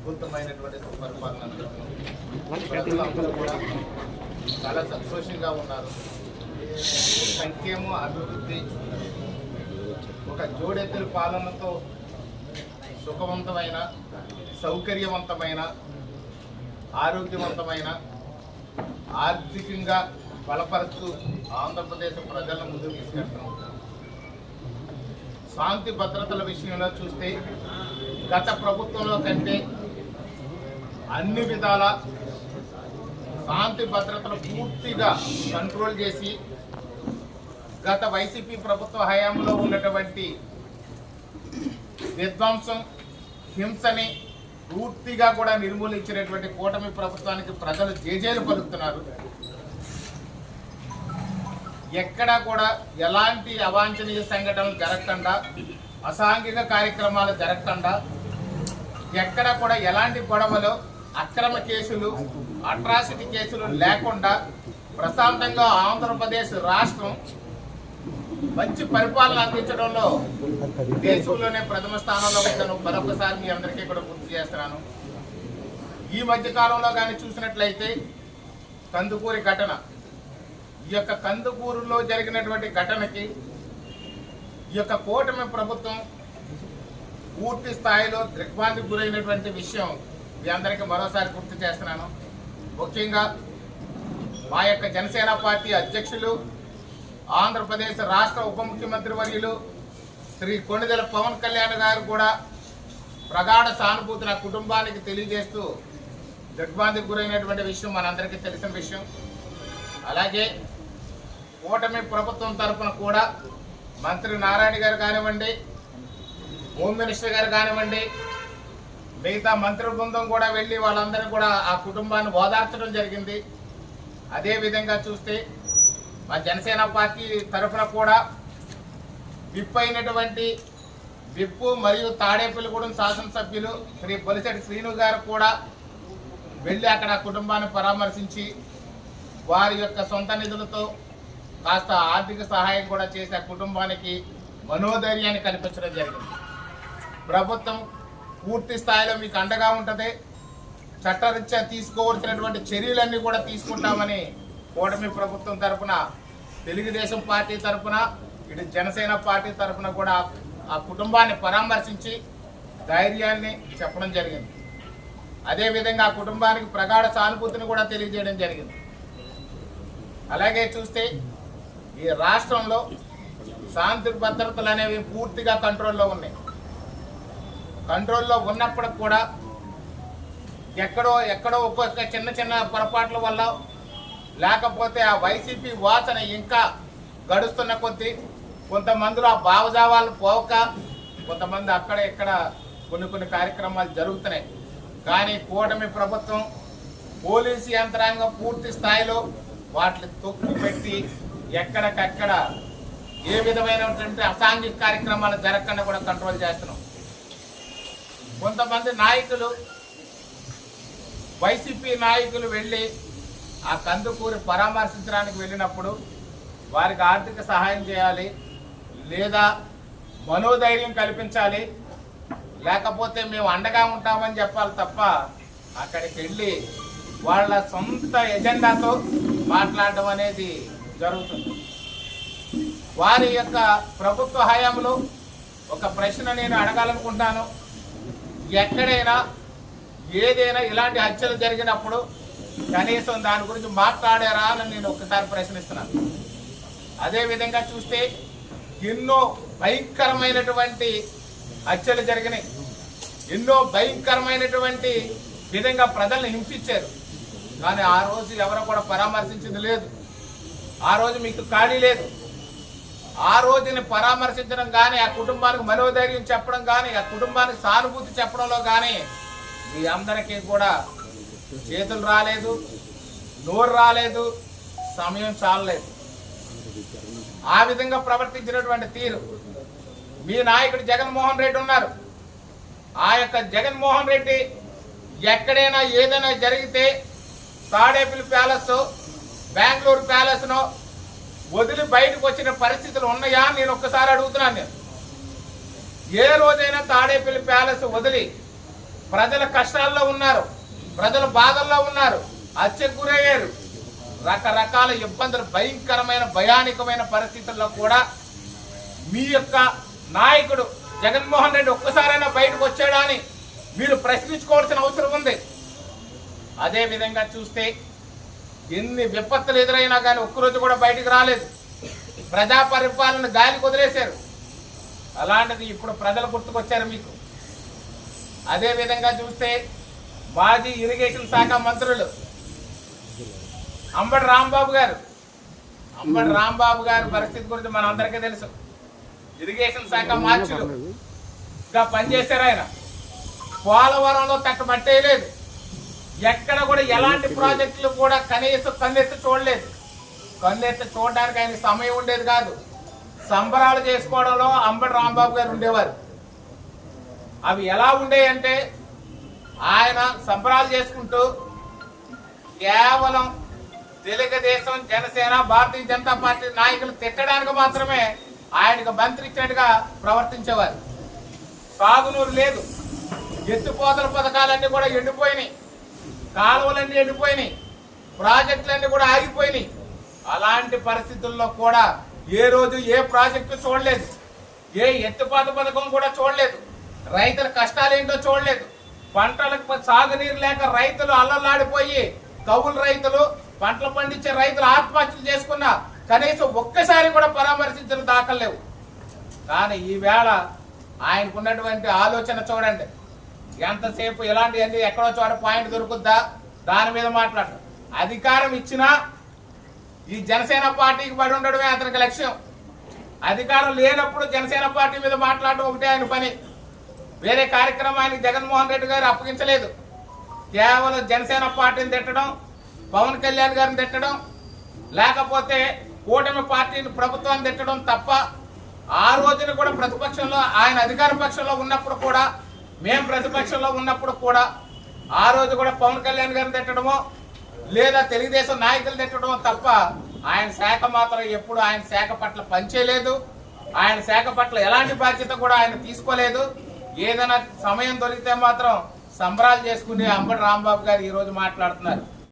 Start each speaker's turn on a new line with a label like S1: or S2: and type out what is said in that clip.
S1: అద్భుతమైనటువంటి సుపరిపాలన ప్రజలందరూ కూడా చాలా సంతోషంగా ఉన్నారు. సంక్షేమం అభివృద్ధి ఒక జోడెత్తుల పాలనతో సుఖవంతమైన సౌకర్యవంతమైన ఆరోగ్యవంతమైన ఆర్థికంగా బలపరుస్తూ ఆంధ్రప్రదేశ్ ప్రజలను ముందుకు తీసుకెళ్తాం శాంతి భద్రతల విషయంలో చూస్తే గత ప్రభుత్వంలో కంటే అన్ని విధాల శాంతి భద్రతను పూర్తిగా కంట్రోల్ చేసి గత వైసీపీ ప్రభుత్వ హయాంలో ఉన్నటువంటి విధ్వంసం హింసని పూర్తిగా కూడా నిర్మూలించినటువంటి కూటమి ప్రభుత్వానికి ప్రజలు జేజేలు పలుకుతున్నారు. ఎక్కడా కూడా ఎలాంటి అవాంఛనీయ సంఘటనలు జరగకుండా అసాంఘిక కార్యక్రమాలు జరగకుండా ఎక్కడ కూడా ఎలాంటి గొడవలు అక్రమ కేసులు అట్రాసిటీ కేసులు లేకుండా ప్రశాంతంగా ఆంధ్రప్రదేశ్ రాష్ట్రం మంచి పరిపాలన అందించడంలో దేశంలోనే ప్రథమ స్థానంలో ఉందని మరొకసారి మీ అందరికీ కూడా గుర్తు చేస్తున్నాను. ఈ మధ్య కాలంలో కానీ చూసినట్లయితే కందుకూరి ఘటన ఈ యొక్క కందుకూరులో జరిగినటువంటి ఘటనకి ఈ యొక్క కూటమి ప్రభుత్వం పూర్తి స్థాయిలో దిగ్భ్రాంతికి గురైనటువంటి విషయం మీ అందరికీ మరోసారి గుర్తు చేస్తున్నాను. ముఖ్యంగా మా యొక్క జనసేన పార్టీ అధ్యక్షులు ఆంధ్రప్రదేశ్ రాష్ట్ర ఉప ముఖ్యమంత్రి వర్యులు శ్రీ కొణిదెల పవన్ కళ్యాణ్ గారు కూడా ప్రగాఢ సానుభూతి నా కుటుంబానికి తెలియజేస్తూ దిగ్బాంతికి గురైనటువంటి విషయం మనందరికీ తెలిసిన విషయం. అలాగే కూటమి ప్రభుత్వం తరఫున కూడా మంత్రి నారాయణ గారు కానివ్వండి హోమ్ మినిస్టర్ గారు కానివ్వండి మిగతా మంత్రి బృందం కూడా వెళ్ళి వాళ్ళందరూ కూడా ఆ కుటుంబాన్ని ఓదార్చడం జరిగింది. అదేవిధంగా చూస్తే మా జనసేన పార్టీ తరఫున కూడా విప్ అయినటువంటి విప్పు మరియు తాడేపల్లిగూడెం శాసనసభ్యులు శ్రీ బొలిశెట్టి శ్రీను గారు కూడా వెళ్ళి అక్కడ ఆ కుటుంబాన్ని పరామర్శించి వారి యొక్క సొంత నిధులతో కాస్త ఆర్థిక సహాయం కూడా చేసి ఆ కుటుంబానికి మనోధైర్యాన్ని కల్పించడం జరిగింది. ప్రభుత్వం పూర్తి స్థాయిలో మీకు అండగా ఉంటుంది. చట్టరీత్యా తీసుకోవాల్సినటువంటి చర్యలన్నీ కూడా తీసుకుంటామని కూటమి ప్రభుత్వం తరఫున తెలుగుదేశం పార్టీ తరపున ఇటు జనసేన పార్టీ తరపున కూడా ఆ కుటుంబాన్ని పరామర్శించి ధైర్యాన్ని చెప్పడం జరిగింది. అదేవిధంగా ఆ కుటుంబానికి ప్రగాఢ సానుభూతిని కూడా తెలియజేయడం జరిగింది. అలాగే చూస్తే ఈ రాష్ట్రంలో శాంతి భద్రతలు అనేవి పూర్తిగా కంట్రోల్లో ఉన్నాయి. కంట్రోల్లో ఉన్నప్పటికి కూడా ఎక్కడో ఎక్కడో ఒక్కొక్క చిన్న చిన్న పొరపాట్ల వల్ల లేకపోతే ఆ వైసీపీ వాసన ఇంకా గడుస్తున్న కొద్దీ కొంతమందిలో ఆ భావజావాలు పోక కొంతమంది అక్కడ ఇక్కడ కొన్ని కొన్ని కార్యక్రమాలు జరుగుతున్నాయి. కానీ కూటమి ప్రభుత్వం పోలీసు యంత్రాంగం పూర్తి స్థాయిలో వాటిని తొక్కి పెట్టి ఎక్కడికక్కడ ఏ విధమైనటువంటి అసాంఘిక కార్యక్రమాలు జరగకుండా కూడా కంట్రోల్ చేస్తున్నాం. కొంతమంది నాయకులు వైసీపీ నాయకులు వెళ్ళి ఆ కందుకూరి పరామర్శించడానికి వెళ్ళినప్పుడు వారికి ఆర్థిక సహాయం చేయాలి లేదా మనోధైర్యం కల్పించాలి లేకపోతే మేము అండగా ఉంటామని చెప్పాలి తప్ప అక్కడికి వెళ్ళి వాళ్ళ సొంత ఎజెండాతో మాట్లాడడం అనేది జరుగుతుంది. వారి యొక్క ప్రభుత్వ హయాంలో ఒక ప్రశ్న నేను అడగాలనుకుంటాను ఎక్కడైనా ఏదైనా ఇలాంటి హత్యలు జరిగినప్పుడు కనీసం దాని గురించి మాట్లాడారా అని నేను ఒక్కసారి ప్రశ్నిస్తున్నాను. అదేవిధంగా చూస్తే ఎన్నో భయంకరమైనటువంటి హత్యలు జరిగినాయి. ఎన్నో భయంకరమైనటువంటి విధంగా ప్రజల్ని హింసించారు. కానీ ఆ రోజు ఎవరు కూడా పరామర్శించింది లేదు. ఆ రోజు మీకు ఖాళీ లేదు. ఆ రోజుని పరామర్శించడం కానీ ఆ కుటుంబానికి మనోధైర్యం చెప్పడం కానీ ఆ కుటుంబానికి సానుభూతి చెప్పడంలో కానీ మీ అందరికీ కూడా చేతులు రాలేదు నోరు రాలేదు సమయం చాలలేదు. ఆ విధంగా ప్రవర్తించినటువంటి తీరు. మీ నాయకుడు జగన్మోహన్ రెడ్డి ఉన్నారు. ఆ యొక్క జగన్మోహన్ రెడ్డి ఎక్కడైనా ఏదైనా జరిగితే తాడేపల్లి ప్యాలెస్ బెంగళూరు ప్యాలెస్ను వదిలి బయటకు వచ్చిన పరిస్థితులు ఉన్నాయా నేను ఒక్కసారి అడుగుతున్నాను నేను. ఏ రోజైనా తాడేపల్లి ప్యాలెస్ వదిలి ప్రజల కష్టాల్లో ఉన్నారు ప్రజలు బాధల్లో ఉన్నారు హత్యకు గురయ్యారు. రకరకాల ఇబ్బందులు భయంకరమైన భయానికమైన పరిస్థితుల్లో కూడా మీ యొక్క నాయకుడు జగన్మోహన్ రెడ్డి ఒక్కసారైనా బయటకు వచ్చాడా అని మీరు ప్రశ్నించుకోవాల్సిన అవసరం ఉంది. అదేవిధంగా చూస్తే ఎన్ని విపత్తులు ఎదురైనా కానీ ఒక్కరోజు కూడా బయటకు రాలేదు. ప్రజా పరిపాలన గాలికి వదిలేశారు అలాంటిది ఇప్పుడు ప్రజలు గుర్తుకొచ్చారు మీకు. అదే విధంగా చూస్తే మాజీ ఇరిగేషన్ శాఖ మంత్రులు అంబటి రాంబాబు గారు. అంబటి రాంబాబు గారి పరిస్థితి గురించి మన అందరికీ తెలుసు. ఇరిగేషన్ శాఖ మార్చులు ఇంకా పనిచేశారు ఆయన. పోలవరంలో తట్టబట్టేయలేదు ఎక్కడ కూడా ఎలాంటి ప్రాజెక్టులు కూడా కనీసం కన్నెత్తి చూడలేదు. కన్నెత్తి చూడడానికి ఆయన సమయం ఉండేది కాదు. సంబరాలు చేసుకోవడంలో అంబటి రాంబాబు గారు ఉండేవారు. అవి ఎలా ఉండేయంటే ఆయన సంబరాలు చేసుకుంటూ కేవలం తెలుగుదేశం జనసేన భారతీయ జనతా పార్టీ నాయకులు తిట్టడానికి మాత్రమే ఆయనకు మంత్రి ఇచ్చినట్టుగా ప్రవర్తించేవారు. సాగునూరు లేదు. ఎత్తుపోతల పథకాలన్నీ కూడా ఎండిపోయినాయి. కాలువలన్నీ ఎండిపోయినాయి. ప్రాజెక్టులన్నీ కూడా ఆగిపోయినాయి. అలాంటి పరిస్థితుల్లో కూడా ఏ రోజు ఏ ప్రాజెక్టు చూడలేదు. ఏ ఎత్తుపాత పథకం కూడా చూడలేదు. రైతుల కష్టాలు ఏంటో చూడలేదు. పంటలకు సాగునీరు లేక రైతులు అల్లలాడిపోయి కౌలు రైతులు పంటలు పండించే రైతులు ఆత్మహత్యలు చేసుకున్న కనీసం ఒక్కసారి కూడా పరామర్శించిన దాఖలేవు కానీ ఈవేళ ఆయనకున్నటువంటి ఆలోచన చూడండి. ఎంతసేపు ఇలాంటివన్నీ ఎక్కడో చోట పాయింట్ దొరుకుద్దా? దాని మీద మాట్లాడు. అధికారం ఇచ్చినా ఈ జనసేన పార్టీకి పడి ఉండడమే అతనికి లక్ష్యం. అధికారం లేనప్పుడు జనసేన పార్టీ మీద మాట్లాడడం ఒకటే ఆయన పని. వేరే కార్యక్రమానికి జగన్మోహన్ రెడ్డి గారు అప్పగించలేదు. కేవలం జనసేన పార్టీని తిట్టడం పవన్ కళ్యాణ్ గారిని తిట్టడం లేకపోతే కూటమి పార్టీని ప్రభుత్వాన్ని తిట్టడం తప్ప ఆ రోజున కూడా ప్రతిపక్షంలో ఆయన అధికార పక్షంలో ఉన్నప్పుడు కూడా మేము ప్రతిపక్షంలో ఉన్నప్పుడు కూడా ఆ రోజు కూడా పవన్ కళ్యాణ్ గారిని తిట్టడమో లేదా తెలుగుదేశం నాయకులు తిట్టడమో తప్ప ఆయన శాఖ మాత్రం ఎప్పుడు ఆయన శాఖ పట్ల పనిచేయలేదు. ఆయన శాఖ పట్ల ఎలాంటి బాధ్యత కూడా ఆయన తీసుకోలేదు. ఏదైనా సమయం దొరికితే మాత్రం సంబరాలు చేసుకునే అంబటి రాంబాబు గారు ఈరోజు మాట్లాడుతున్నారు.